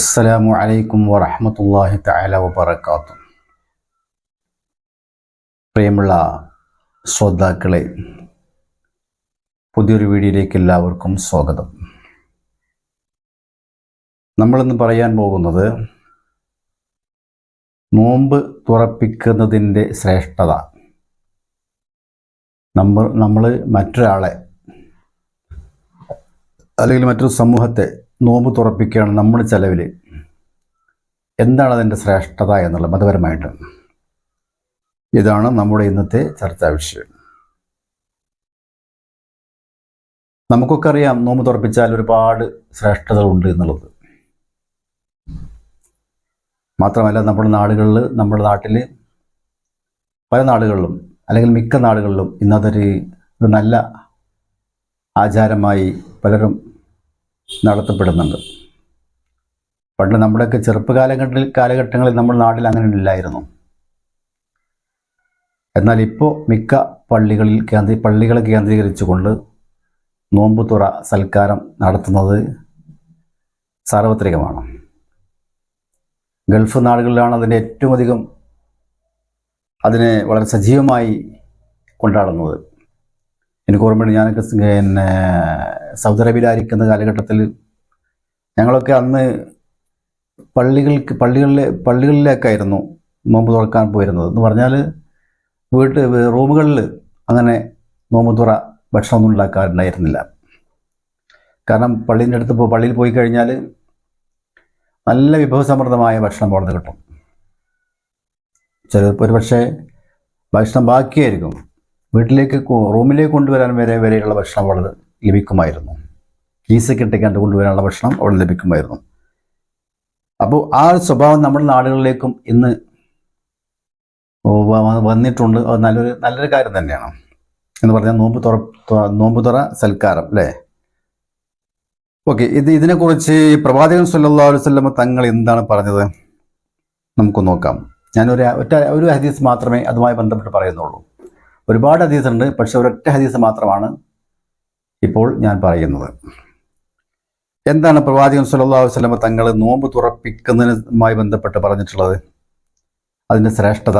അസ്സലാമു അലൈക്കും വറഹമത്തല്ലാഹി തആല വബറകാത്തു പ്രിയമുള്ള ശ്രോതാക്കളെ പുതിയൊരു വീഡിയോയിലേക്ക് എല്ലാവർക്കും സ്വാഗതം. നമ്മളിന്ന് പറയാൻ പോകുന്നത് നോമ്പ് തുറപ്പിക്കുന്നതിന്റെ ശ്രേഷ്ഠത. നമ്മൾ നമ്മൾ മറ്റൊരാളെ അല്ലെങ്കിൽ മറ്റൊരു സമൂഹത്തെ നോമ്പ് തുറപ്പിക്കുകയാണ് നമ്മുടെ ചെലവിൽ എന്താണ് അതിന്റെ ശ്രേഷ്ഠത എന്നുള്ളത് മതപരമായിട്ട്? ഇതാണ് നമ്മുടെ ഇന്നത്തെ ചർച്ചാ വിഷയം. നമുക്കൊക്കെ അറിയാം നോമ്പ് തുറപ്പിച്ചാൽ ഒരുപാട് ശ്രേഷ്ഠതകളുണ്ട് എന്നുള്ളത്. മാത്രമല്ല നമ്മുടെ നാടുകളിൽ നമ്മുടെ നാട്ടിൽ പല നാടുകളിലും അല്ലെങ്കിൽ മിക്ക നാടുകളിലും ഇന്നതൊരു ഒരു നല്ല ആചാരമായി പലരും നടത്തപ്പെടുന്നുണ്ട്. പണ്ട് നമ്മുടെയൊക്കെ ചെറുപ്പകാലഘട്ടത്തിൽ കാലഘട്ടങ്ങളിൽ നമ്മുടെ നാട്ടിൽ അങ്ങനെ ഇല്ലായിരുന്നു. എന്നാൽ ഇപ്പോൾ മിക്ക പള്ളികളിൽ കേന്ദ്രീ പള്ളികളെ കേന്ദ്രീകരിച്ചുകൊണ്ട് നോമ്പുതുറ സൽക്കാരം നടത്തുന്നത് സാർവത്രികമാണ്. ഗൾഫ് നാടുകളിലാണ് അതിന്റെ ഏറ്റവും അധികം അതിനെ വളരെ സജീവമായി കൊണ്ടാടുന്നത്. എനിക്ക് ഓർമ്മയുണ്ട് ഞാനൊക്കെ പിന്നെ സൗദി അറേബ്യയിലായിരിക്കുന്ന കാലഘട്ടത്തിൽ ഞങ്ങളൊക്കെ അന്ന് പള്ളികൾക്ക് പള്ളികളിലെ പള്ളികളിലേക്കായിരുന്നു നോമ്പ് തുറക്കാൻ പോയിരുന്നത്. എന്ന് പറഞ്ഞാൽ വീട്ട് റൂമുകളിൽ അങ്ങനെ നോമ്പ് തുറ ഭക്ഷണമൊന്നും ഉണ്ടാക്കാറുണ്ടായിരുന്നില്ല. കാരണം പള്ളീന്റെ അടുത്ത് പള്ളിയിൽ പോയി കഴിഞ്ഞാൽ നല്ല വിഭവസമൃദ്ധമായ ഭക്ഷണം അവിടെ കിട്ടും. ചിലപ്പോൾ ഒരു പക്ഷേ ഭക്ഷണം ബാക്കിയായിരിക്കും. വീട്ടിലേക്ക് റൂമിലേക്ക് കൊണ്ടുവരാൻ വരെ വരെയുള്ള ഭക്ഷണം അവിടെ ലഭിക്കുമായിരുന്നു. കീസൊക്കെ ഇട്ടേക്കാണ്ട് കൊണ്ടുവരാനുള്ള ഭക്ഷണം അവിടെ ലഭിക്കുമായിരുന്നു. അപ്പോൾ ആ ഒരു സ്വഭാവം നമ്മുടെ നാടുകളിലേക്കും ഇന്ന് വന്നിട്ടുണ്ട്. നല്ലൊരു നല്ലൊരു കാര്യം തന്നെയാണ്. എന്ന് പറഞ്ഞാൽ നോമ്പ് തുറ നോമ്പ് തുറ സൽക്കാരം അല്ലേ? ഓക്കെ ഇത് ഇതിനെക്കുറിച്ച് പ്രവാചകൻ സല്ലാ അലുവല്ലമ തങ്ങൾ എന്താണ് പറഞ്ഞത്? നമുക്ക് നോക്കാം. ഞാനൊരു ഒറ്റ ഒരു ഹദീസ് മാത്രമേ അതുമായി ബന്ധപ്പെട്ട് പറയുന്നുള്ളൂ. ഒരുപാട് ഹദീസുണ്ട് പക്ഷെ ഒരൊറ്റ ഹദീസ് മാത്രമാണ് ഇപ്പോൾ ഞാൻ പറയുന്നത്. എന്താണ് പ്രവാചകൻ സല്ലല്ലാഹു വസ്ലമ തങ്ങൾ നോമ്പ് തുറപ്പിക്കുന്നതിനുമായി ബന്ധപ്പെട്ട് പറഞ്ഞിട്ടുള്ളത്? അതിന്റെ ശ്രേഷ്ഠത.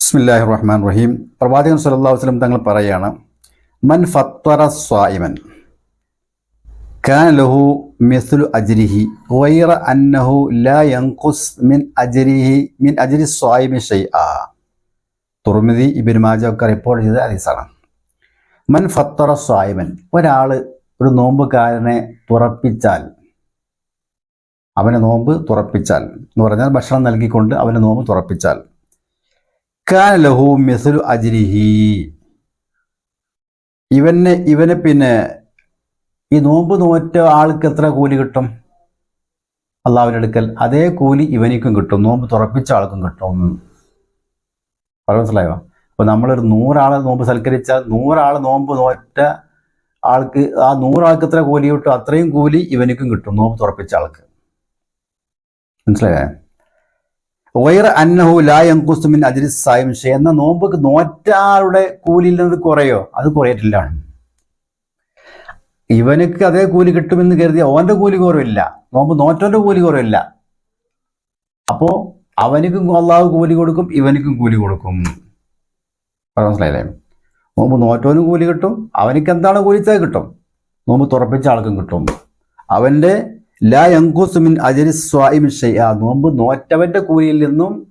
ബിസ്മില്ലാഹി റഹ്മാൻ റഹീം പ്രവാചകൻ സല്ലല്ലാഹു വസ്ലം തങ്ങൾ പറയുകയാണ് മൻ ഫത്വറ സ്വായിമൻ കാൻ ലഹു മിസ്ലു അജ്രിഹി വൈറ അന്നഹു ലാ യൻഖുസ് മിൻ അജ്രിഹി മിൻ അജ്രി സ്വായിമി ഷൈആ തുറമിതി ഇബിൻ മാജ റിപ്പോർട്ട് ചെയ്ത ഹദീസാണ്. മൻ ഫത്തറ സ്വായ്മൻ ഒരാൾ ഒരു നോമ്പുകാരനെ തുറപ്പിച്ചാൽ അവന് നോമ്പ് തുറപ്പിച്ചാൽ എന്ന് പറഞ്ഞാൽ ഭക്ഷണം നൽകിക്കൊണ്ട് അവന് നോമ്പ് തുറപ്പിച്ചാൽ. കാൻ ലഹു മിസലു അജിരിഹി. ഇവനെ ഇവനെ പിന്നെ ഈ നോമ്പ് നോറ്റ ആൾക്ക് എത്ര കൂലി കിട്ടും? അള്ളാവിന്റെ അടുക്കൽ അതേ കൂലി ഇവനിക്കും കിട്ടും. നോമ്പ് തുറപ്പിച്ച ആൾക്കും കിട്ടും. പറഞ്ഞു മനസ്സിലായോ? അപ്പോൾ നമ്മളൊരു നൂറാളെ നോമ്പ് സൽക്കരിച്ചാൽ നൂറാൾ നോമ്പ് നോറ്റ ആൾക്ക് ആ നൂറാൾക്ക് എത്ര കൂലി കിട്ടും? അത്രയും കൂലി ഇവനിക്കും കിട്ടും നോമ്പ് തുറപ്പിച്ച ആൾക്ക്. മനസ്സിലായേ? വൈർ അന്നഹു ലായങ്കുസ്തുമിൻ അജിരി സായം എന്ന നോമ്പ് നോറ്റ ആളുടെ കൂലിയിൽ നിന്ന് കുറയോ? അത് കുറയറ്റില്ല. ഇവനക്ക് അതേ കൂലി കിട്ടുമെന്ന് കരുതി ഓന്റെ കൂലി കുറവില്ല. നോമ്പ് നോറ്റോന്റെ കൂലി കുറവില്ല. അപ്പോൾ അവനിക്കും അള്ളാഹു കൂലി കൊടുക്കും ഇവനിക്കും കൂലി കൊടുക്കും. മനസ്സിലായില്ലേ? നോമ്പ് നോറ്റവനും കൂലി കിട്ടും അവനിക്ക് എന്താണ് കൂലിച്ചാൽ കിട്ടും? നോമ്പ് തുറപ്പിച്ച ആൾക്കും കിട്ടും. അവന്റെ ലാ യങ്കുസുമിൻ അജരി സ്വായിമിൻ ഷെയ്യ നോമ്പ് നോറ്റവന്റെ കൂലിയിൽ നിന്നും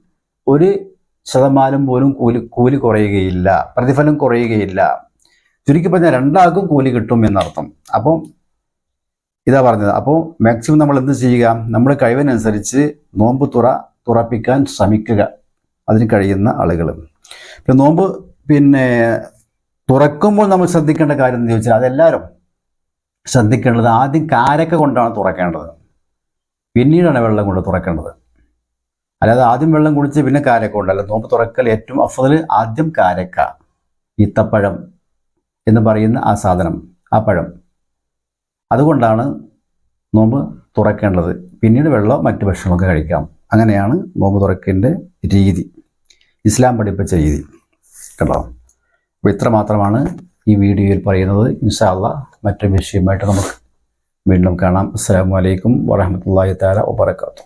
ഒരു ശതമാനം പോലും കൂലി കൂലി കുറയുകയില്ല പ്രതിഫലം കുറയുകയില്ല. ചുരുക്കി പറഞ്ഞാൽ രണ്ടാൾക്കും കൂലി കിട്ടും എന്നർത്ഥം. അപ്പം ഇതാ പറഞ്ഞത്. അപ്പോൾ മാക്സിമം നമ്മൾ എന്ത് ചെയ്യുക? നമ്മുടെ കഴിവിനനുസരിച്ച് നോമ്പ് തുറ തുറപ്പിക്കാൻ ശ്രമിക്കുക. അതിന് കഴിയുന്ന ആളുകൾ. പിന്നെ നോമ്പ് പിന്നെ തുറക്കുമ്പോൾ നമ്മൾ ശ്രദ്ധിക്കേണ്ട കാര്യം എന്ന് ചോദിച്ചാൽ അതെല്ലാവരും ശ്രദ്ധിക്കേണ്ടത് ആദ്യം കാരക്ക കൊണ്ടാണ് തുറക്കേണ്ടത്. പിന്നീടാണ് വെള്ളം കൊണ്ട് തുറക്കേണ്ടത്. അല്ലാതെ ആദ്യം വെള്ളം കുടിച്ച് പിന്നെ കാരക്ക കൊണ്ടല്ല. നോമ്പ് തുറക്കൽ ഏറ്റവും അഫതൽ ആദ്യം കാരക്ക ഈത്തപ്പഴം എന്ന് പറയുന്ന ആ സാധനം ആ പഴം. അതുകൊണ്ടാണ് നോമ്പ് തുറക്കേണ്ടത്. പിന്നീട് വെള്ളം മറ്റു ഭക്ഷണമൊക്കെ കഴിക്കാം. അങ്ങനെയാണ് നോമ്പ് തുറക്കിന്റെ രീതി. ഇസ്ലാം പഠിപ്പിച്ച രീതി. കേട്ടോ അപ്പോൾ ഇത്ര മാത്രമാണ് ഈ വീഡിയോയിൽ പറയുന്നത്. ഇൻഷാല്ല മറ്റൊരു വിഷയമായിട്ട് നമുക്ക് വീണ്ടും കാണാം. അസ്സാം വലൈക്കും വറഹമത്തല്ലാഹി താല വബർക്കാത്തു